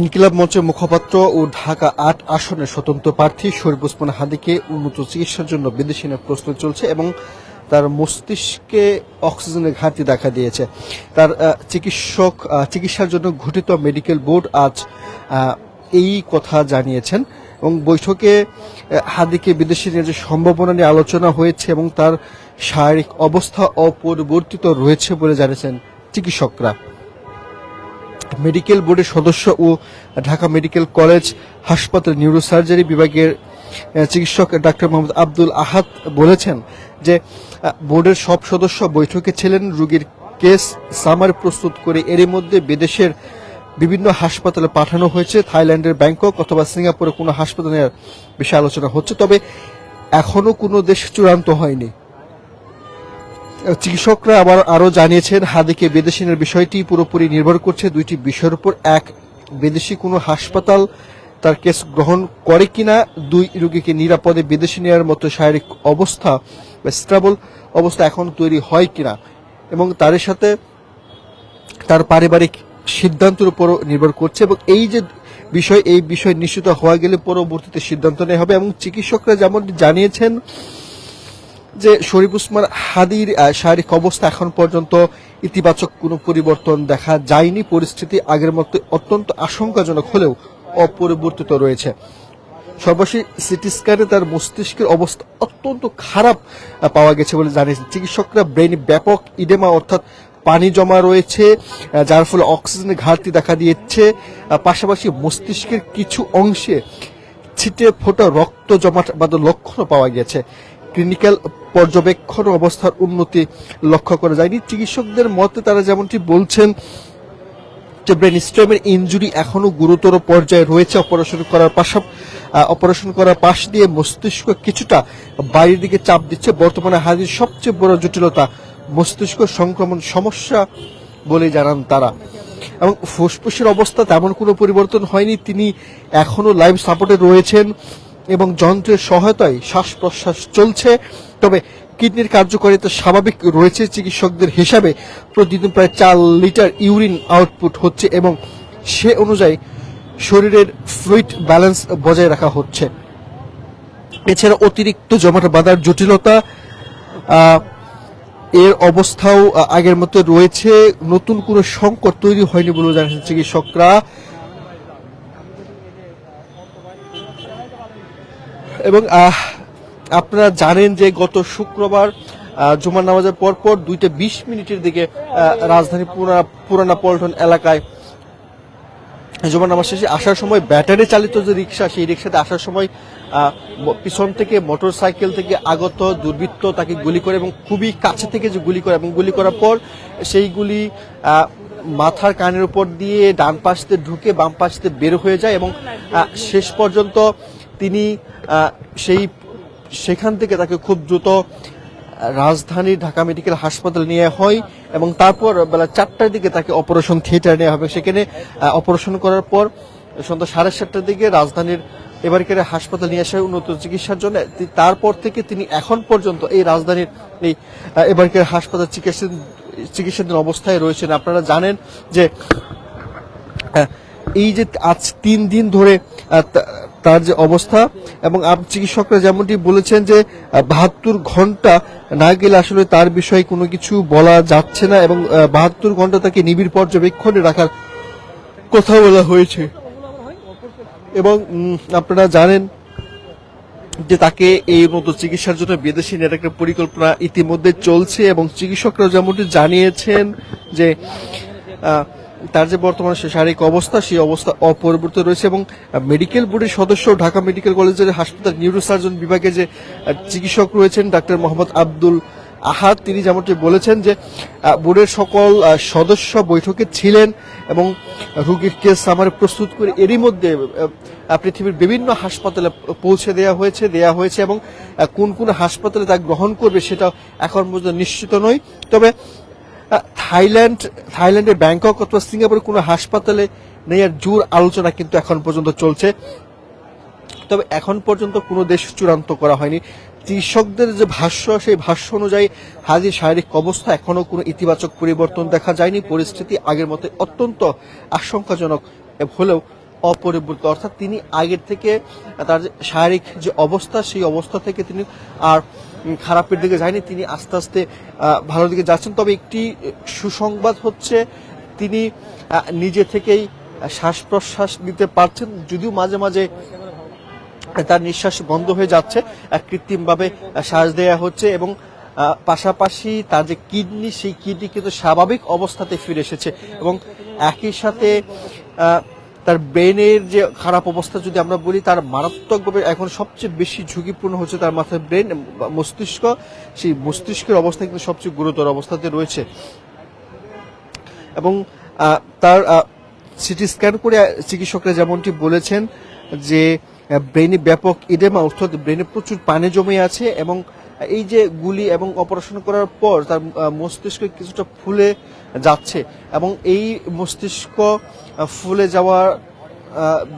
ইনকিলাব মঞ্চের মুখপাত্র ও ঢাকা আট আসনের স্বতন্ত্র প্রার্থী শরীফ ওসমান হাদিকে উন্নত চিকিৎসার জন্য বিদেশি নেওয়ার প্রস্তুত চলছে এবং তার মস্তিষ্কে অক্সিজেনের ঘাটতি দেখা দিয়েছে। তার চিকিৎসক চিকিৎসার জন্য ঘটিত মেডিকেল বোর্ড আজ এই কথা জানিয়েছেন এবং বৈঠকে হাদিকে বিদেশি নিয়ে যে সম্ভাবনা নিয়ে আলোচনা হয়েছে এবং তার শারীরিক অবস্থা অপরিবর্তিত রয়েছে বলে জানিয়েছেন চিকিৎসকরা। মেডিকেল বোর্ডের সদস্য ও ঢাকা মেডিকেল কলেজ হাসপাতাল নিউরোসার্জারি বিভাগের চিকিৎসক ডাক্তার মোহাম্মদ আব্দুল আহাদ বলেছেন যে বোর্ডের সব সদস্য বৈঠকে ছিলেন। রোগীর কেস সামার প্রস্তুত করে এরই মধ্যে বিদেশের বিভিন্ন হাসপাতালে পাঠানো হয়েছে। থাইল্যান্ডের ব্যাংকক অথবা সিঙ্গাপুরে কোনো হাসপাতালের বিষয়ে আলোচনা হচ্ছে। তবে এখনও কোনো দেশ চূড়ান্ত হয়নি। চিকিৎসকরা আবার আরও জানিয়েছেন হাদিকে বিদেশিনের বিষয়টি পুরোপুরি নির্ভর করছে দুইটি বিষয়ের উপর। এক বিদেশি কোনো হাসপাতাল তার কেস গ্রহণ করে কিনা? দুই, রোগীকে নিরাপদে বিদেশি নেওয়ার মতো শারীরিক অবস্থা বা স্টেবল অবস্থা এখন তৈরি হয় কিনা? এবং তার সাথে তার পারিবারিক সিদ্ধান্তের উপরও নির্ভর করছে এবং এই যে বিষয়, এই বিষয় নিশ্চিত হওয়া গেলে পরবর্তীতে সিদ্ধান্ত নেওয়া হবে এবং চিকিৎসকরা যেমন জানিয়েছেন যে শরীফ উসমান হাদির শারীরিক অবস্থা এখন পর্যন্ত ইতিবাচক কোনো পরিবর্তন দেখা যায়নি। পরিস্থিতি আগের মতো অত্যন্ত আশঙ্কাজনক হলেও অপরিবর্তিত রয়েছে। সর্বশেষ সিটি স্ক্যানে তার মস্তিষ্কের অবস্থা অত্যন্ত খারাপ পাওয়া গেছে বলে জানিয়েছেন। চিকিৎসকরা ব্রেনে ব্যাপক ইডেমা, অর্থাৎ পানি জমা রয়েছে যার ফলে অক্সিজেনের ঘাটতি দেখা দিয়েছে। পাশাপাশি মস্তিষ্কের কিছু অংশে ছিটে ফোটা রক্ত জমাট বাঁধার লক্ষণও পাওয়া গেছে। ক্লিনিক্যাল পর্যবেক্ষণ অবস্থার উন্নতি লক্ষ্য করা যায়নি। চিকিৎসকদের মতে তারা যেমনটি বলছেন, যে ব্রেন স্ট্রেমের ইনজুরি এখনও গুরুতর পর্যায়ে রয়েছে। অপারেশন করার পাশা অপারেশন করার পাশ দিয়ে মস্তিষ্ক কিছুটা বাইরের দিকে চাপ দিচ্ছে। বর্তমানে হাজির সবচেয়ে বড় জটিলতা মস্তিষ্ক সংক্রমণ সমস্যা বলে জানান তারা। এবং ফুসফুসের অবস্থা তেমন কোনো পরিবর্তন হয়নি। তিনি এখনও লাইভ সাপোর্টে রয়েছেন। এবং যন্ত্রের সহায়তায় শ্বাস প্রশ্বাস চলছে। তবে কিডনির কার্যকারিতা স্বাভাবিক রয়েছে। চিকিৎসকদের হিসাবে প্রতিদিন প্রায় চার লিটার ইউরিন আউটপুট হচ্ছে এবং সে অনুযায়ী শরীরের ফ্লুইড ব্যালেন্স বজায় রাখা হচ্ছে। এছাড়া অতিরিক্ত জমাট বাঁধার জটিলতা এর অবস্থাও আগের মতো রয়েছে। নতুন কোনো সংকট তৈরি হয়নি বলে জানিয়েছেন চিকিৎসকরা। এবং আপনারা জানেন যে গত শুক্রবার জুমার নামাজের পর পর দুইটা বিশ মিনিটের দিকে রাজধানী পুরা পুরানা পল্টন এলাকায় জুমার নামাজ শেষে আসার সময় ব্যাটারি চালিত যে রিক্সা, সেই রিক্সাতে আসার সময় পিছন থেকে মোটর সাইকেল থেকে আগত দুর্বৃত্ত তাকে গুলি করে এবং খুবই কাছে থেকে যে গুলি করে এবং গুলি করার পর সেই গুলি মাথার কানের উপর দিয়ে ডান পাশতে ঢুকে বাম পাশতে বের হয়ে যায় এবং শেষ পর্যন্ত তিনি সেই, সেখান থেকে তাকে খুব দ্রুত রাজধানীর ঢাকা মেডিকেল হাসপাতালে নিয়ে হয় এবং তারপর বেলা চারটার দিকে তাকে অপারেশন থিয়েটারে নেওয়া হবে। সেখানে অপারেশন করার পর সন্ধ্যা সাড়ে সাতটার দিকে রাজধানীর এবারকার হাসপাতাল নিয়ে আসা উন্নত চিকিৎসার জন্য। তারপর থেকে তিনি এখন পর্যন্ত এই রাজধানীর এই এবারকার হাসপাতাল চিকিৎসা, চিকিৎসাধীন অবস্থায় রয়েছেন। আপনারা জানেন যে এই যে আজ তিন দিন ধরে তার যে অবস্থা এবং চিকিৎসকরা যেমনটি বলেছেন যে বাহাত্তর ঘণ্টা না গেলে আসলে তার বিষয়ে কোনো কিছু বলা যাচ্ছে না এবং বাহাত্তর ঘণ্টা তাকে নিবিড় পর্যবেক্ষণে রাখার কথা বলা হয়েছে। এবং আপনারা জানেন যে তাকে এই মতো চিকিৎসার জন্য বিদেশি নেওয়ার একটা পরিকল্পনা ইতিমধ্যে চলছে এবং চিকিৎসকরা যেমনটি জানিয়েছেন যে তার যে বর্তমানে শারীরিক অবস্থা, সেই অবস্থা অপরিবর্তিত রয়েছে এবং মেডিকেল বোর্ডের সদস্য ঢাকা মেডিকেল কলেজের হাসপাতাল নিউরোসার্জন বিভাগে যে চিকিৎসক রয়েছেন ডাক্তার মোহাম্মদ আব্দুল আহাদ, তিনি যেমনটি বলেছেন যে বোর্ডের সকল সদস্য বৈঠকে ছিলেন এবং রোগীর কেস আমার প্রস্তুত করে এরই মধ্যে পৃথিবীর বিভিন্ন হাসপাতালে পৌঁছে দেওয়া হয়েছে দেওয়া হয়েছে এবং কোন কোন হাসপাতালে তা গ্রহণ করবে সেটা এখন পর্যন্ত নিশ্চিত নয়। তবে থাইল্যান্ড থাইল্যান্ডের ব্যাংকক অথবা সিঙ্গাপুরে কোনো হাসপাতালে নেওয়ার জোর আলোচনা কিন্তু এখন পর্যন্ত চলছে। তবে এখন পর্যন্ত কোনো দেশ চূড়ান্ত করা হয়নি। চিকিৎসকদের যে ভাষ্য, সেই ভাষ্য অনুযায়ী হাজির শারীরিক অবস্থা এখনও কোনো ইতিবাচক পরিবর্তন দেখা যায়নি। পরিস্থিতি আগের মতো অত্যন্ত আশঙ্কাজনক হলেও অপরিবর্তিত। অর্থাৎ তিনি আগের থেকে তার শারীরিক যে অবস্থা, সেই অবস্থা থেকে তিনি আর খারাপের দিকে যায়নি। তিনি আস্তে আস্তে ভালোর দিকে যাচ্ছেন। তবে একটি সুসংবাদ হচ্ছে, তিনি নিজে থেকেই শ্বাস প্রশ্বাস নিতে পারছেন। যদিও মাঝে মাঝে তার নিঃশ্বাস বন্ধ হয়ে যাচ্ছে। কৃত্রিমভাবে শ্বাস দেয়া হচ্ছে এবং পাশাপাশি তার যে কিডনি, সেই কিডনি কিন্তু স্বাভাবিক অবস্থাতে ফিরে এসেছে এবং একই সাথে তার ব্রেনের যে খারাপ অবস্থা যদি আমরা বলি, তার মারাত্মকভাবে এখন সবচেয়ে বেশি ঝুঁকিপূর্ণ হচ্ছে তার মাথার ব্রেন মস্তিষ্ক। সেই মস্তিষ্কের অবস্থা কিন্তু সবচেয়ে গুরুতর অবস্থাতে রয়েছে। এবং তার সিটি স্ক্যান করে চিকিৎসকরা যেমনটি বলেছেন যে, ব্রেনে ব্যাপক ইডেমা, অর্থাৎ ব্রেনে প্রচুর পানি জমে আছে এবং এই যে গুলি এবং অপারেশন করার পর তার মস্তিষ্ক কিছুটা ফুলে যাচ্ছে এবং এই মস্তিষ্ক ফুলে যাওয়ার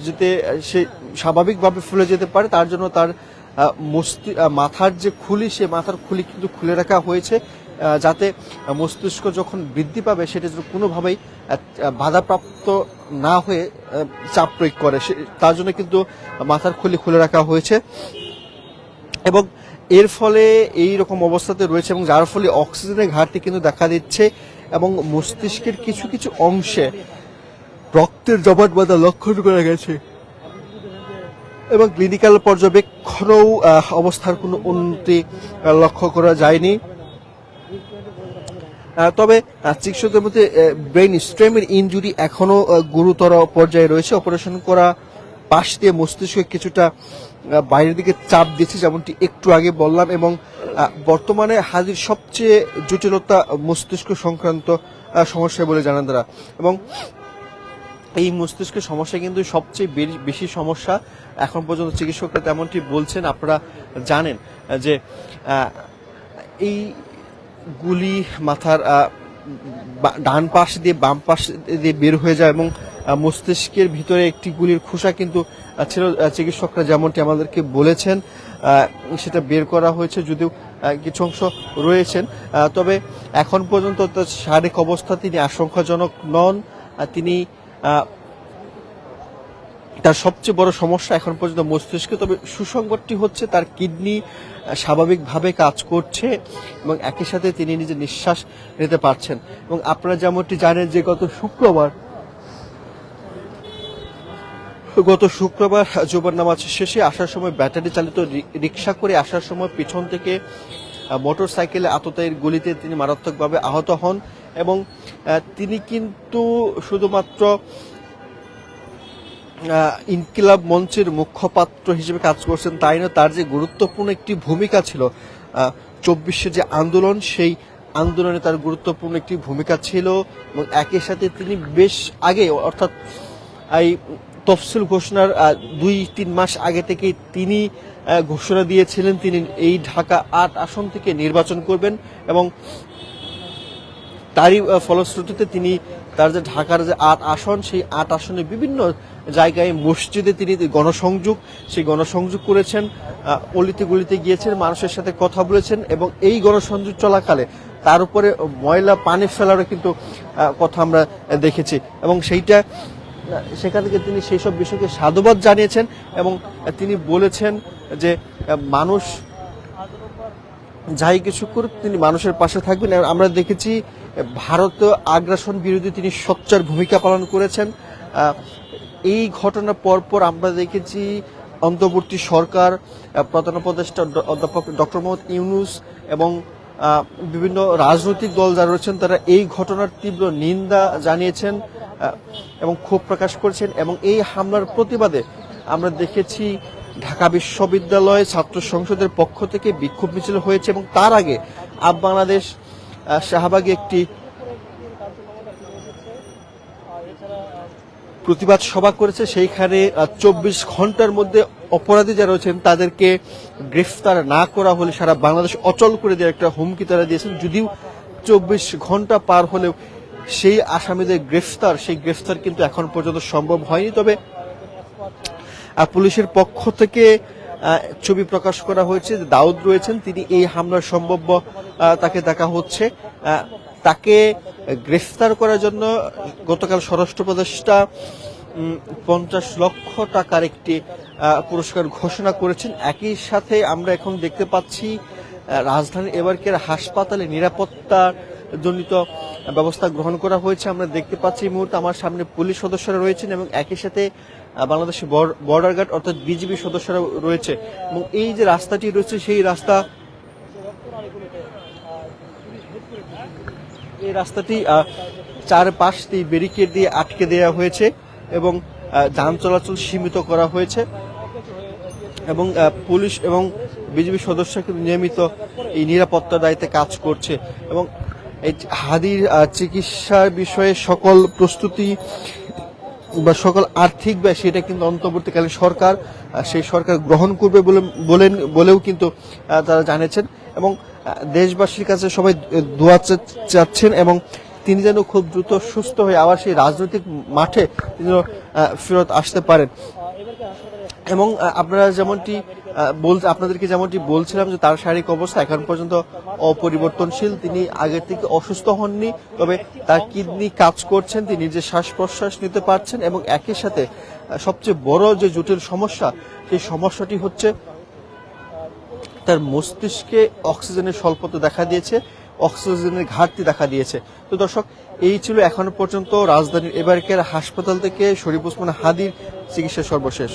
যেতে সে স্বাভাবিকভাবে ফুলে যেতে পারে, তার জন্য তার মস্তি মাথার যে খুলি, সে মাথার খুলি কিন্তু খুলে রাখা হয়েছে যাতে মস্তিষ্ক যখন বৃদ্ধি পাবে, সেটা যেন কোনোভাবেই বাধাপ্রাপ্ত না হয়ে চাপ প্রয়োগ করে। সে- তার জন্য কিন্তু মাথার খুলি খুলে রাখা হয়েছে এবং এর ফলে এই রকম অবস্থাতে রয়েছে এবং যার ফলে অক্সিজেনের ঘাটতি কিন্তু দেখা দিচ্ছে এবং মস্তিষ্কের কিছু কিছু অংশে রক্তের জমাট বাঁধা লক্ষণ করা গেছে। এবং ক্লিনিক্যাল পর্যবেক্ষণেও অবস্থার কোনো উন্নতি লক্ষ্য করা যায়নি। তবে চিকিৎসকদের মধ্যে ব্রেন স্ট্রেমের ইঞ্জুরি এখনও গুরুতর পর্যায়ে রয়েছে। অপারেশন করা পাশ দিয়ে মস্তিষ্ক কিছুটা বাইরের দিকে চাপ দিচ্ছে, যেমনটি একটু আগে বললাম, এবং বর্তমানে হাজির সবচেয়ে জটিলতা মস্তিষ্ক সংক্রান্ত সমস্যা বলে জানান তারা। এবং এই মস্তিষ্কের সমস্যা কিন্তু সবচেয়ে বেশি সমস্যা এখন পর্যন্ত চিকিৎসকরা তেমনটি বলছেন, আপনারা জানেন যে এই গুলি মাথার ডান পাশ দিয়ে বাম পাশ দিয়ে বের হয়ে যায় এবং মস্তিষ্কের ভিতরে একটি গুলির খোসা কিন্তু ছিল চিকিৎসকরা যেমনটি আমাদেরকে বলেছেন সেটা বের করা হয়েছে যদিও কিছু অংশ রয়েছেন। তবে এখন পর্যন্ত তার শারীরিক অবস্থা তিনি আশঙ্কাজনক নন। তিনি তার সবচেয়ে বড় সমস্যা এখন পর্যন্ত মস্তিষ্কে। তবে সুসংবাদটি হচ্ছে তার কিডনি স্বাভাবিকভাবে কাজ করছে এবং একই সাথে তিনি নিজে নিঃশ্বাস নিতে পারছেন। এবং আপনারা যেমনটি জানেন যে গত শুক্রবার গত শুক্রবার জোবার নামাজ শেষে আসার সময় ব্যাটারি চালিত রিক্সা করে আসার সময় পিছন থেকে মোটর সাইকেলে আততায়ীর গুলিতে তিনি মারাত্মকভাবে আহত হন এবং তিনি কিন্তু শুধুমাত্র ইনকিলাব মঞ্চের মুখপাত্র হিসেবে কাজ করছেন তাই না তার যে গুরুত্বপূর্ণ একটি ভূমিকা ছিল চব্বিশে যে আন্দোলন, সেই আন্দোলনে তার গুরুত্বপূর্ণ একটি ভূমিকা ছিল এবং একই সাথে তিনি বেশ আগে, অর্থাৎ, এই তফসিল ঘোষণার দুই, তিন মাস আগে থেকে তিনি ঘোষণা দিয়েছিলেন, তিনি এই ঢাকা আট আসন থেকে নির্বাচন করবেন এবং তারই ফলশ্রুতিতে তিনি তার যে ঢাকার যে আট আসন, সেই আট আসনে বিভিন্ন জায়গায় মসজিদে তিনি গণসংযোগ, সেই গণসংযোগ করেছেন অলিতে গলিতে গিয়েছেন, মানুষের সাথে কথা বলেছেন এবং এই গণসংযোগ চলাকালে তার উপরে ময়লা, পানি ফেলারও কিন্তু কথা আমরা দেখেছি এবং সেইটা সেখান থেকে তিনি সেই সব বিষয়কে সাধুবাদ জানিয়েছেন এবং তিনি বলেছেন যে মানুষ যাই কিছু করুক, তিনি মানুষের পাশে থাকবেন। আমরা দেখেছি ভারতীয় আগ্রাসন বিরোধী তিনি সোচ্চার ভূমিকা পালন করেছেন। এই ঘটনা পরপর আমরা দেখেছি, অন্তর্বর্তী সরকার প্রধান উপদেষ্টা অধ্যাপক ডক্টর মোহাম্মদ ইউনুস এবং বিভিন্ন রাজনৈতিক দল যারা রয়েছেন, তারা এই ঘটনার তীব্র নিন্দা জানিয়েছেন। এবং ক্ষোভ প্রকাশ করেছেন এবং এই হামলার প্রতিবাদে আমরা দেখেছি ঢাকা বিশ্ববিদ্যালয় ছাত্র সংসদের পক্ষ থেকে বিক্ষোভ মিছিল হয়েছে এবং তার আগে আপ বাংলাদেশ শাহবাগে একটি প্রতিবাদ সভা করেছে। সেইখানে চব্বিশ ঘণ্টার মধ্যে অপরাধী যারা রয়েছেন তাদেরকে গ্রেফতার না করা হলে সারা বাংলাদেশ অচল করে দেওয়ার একটা হুমকি তারা দিয়েছেন। যদিও চব্বিশ ঘণ্টা পার হলেও সেই আসামিদের গ্রেফতার, সেই গ্রেফতার কিন্তু এখন পর্যন্ত সম্ভব হয়নি। তবে পুলিশের পক্ষ থেকে ছবি প্রকাশ করা হয়েছে দাউদ রয়েছেন, তিনি এই হামলার সম্ভাব্য তাকে দেখা হচ্ছে। তাকে গ্রেফতার করার জন্য গতকাল স্বরাষ্ট্র উপদেষ্টা পঞ্চাশ লক্ষ টাকার একটি পুরস্কার ঘোষণা করেছেন। একই সাথে আমরা এখন দেখতে পাচ্ছি রাজধানীর এবারকের হাসপাতালে নিরাপত্তা জনিত ব্যবস্থা গ্রহণ করা হয়েছে। আমরা দেখতে পাচ্ছি এই মুহূর্তে আমার সামনে পুলিশ সদস্যরা রয়েছেন এবং একই সাথে বাংলাদেশের বর্ডার গার্ড অর্থাৎ বিজিবি সদস্যরা রয়েছে। এবং এই যে রাস্তাটি রয়েছে, সেই রাস্তা এই রাস্তাটি চারপাশ দিয়ে ব্যারিকেড দিয়ে আটকে দেওয়া হয়েছে এবং যান চলাচল সীমিত করা হয়েছে। এবং পুলিশ এবং বিজেপি সদস্য কিন্তু নিয়মিত এই নিরাপত্তা দায়িত্বে কাজ করছে। এবং এই হাদির চিকিৎসার বিষয়ে সকল প্রস্তুতি বা সকল আর্থিক ব্যয় সেটা কিন্তু অন্তর্বর্তীকালীন সরকার সেই সরকার গ্রহণ করবে বলে, বলেন, বলেও কিন্তু তারা জানিয়েছেন এবং দেশবাসীর কাছে সবাই দোয়া চাচ্ছেন এবং তিনি যেন খুব দ্রুত সুস্থ হয়ে আবার সেই রাজনৈতিক মাঠে তিনি ফেরত আসতে পারেন। এবং আপনারা যেমনটি আহ, বল আপনাদেরকে যেমনটি বলছিলাম যে তার শারীরিক অবস্থা এখন পর্যন্ত অপরিবর্তনশীল তিনি আগের থেকে অসুস্থ হননি তবে তার কিডনি কাজ করছেন তিনি যে শ্বাস প্রশ্বাস নিতে পারছেন এবং একই সাথে সবচেয়ে বড় যে জটিল সমস্যা সেই সমস্যাটি হচ্ছে তার মস্তিষ্কে অক্সিজেনের স্বল্পতা দেখা দিয়েছে অক্সিজেনের ঘাটতি দেখা দিয়েছে। তো দর্শক এই ছিল এখনও পর্যন্ত রাজধানীর এবারকের হাসপাতাল থেকে শরীফ ওসমান হাদির চিকিৎসা সর্বশেষ।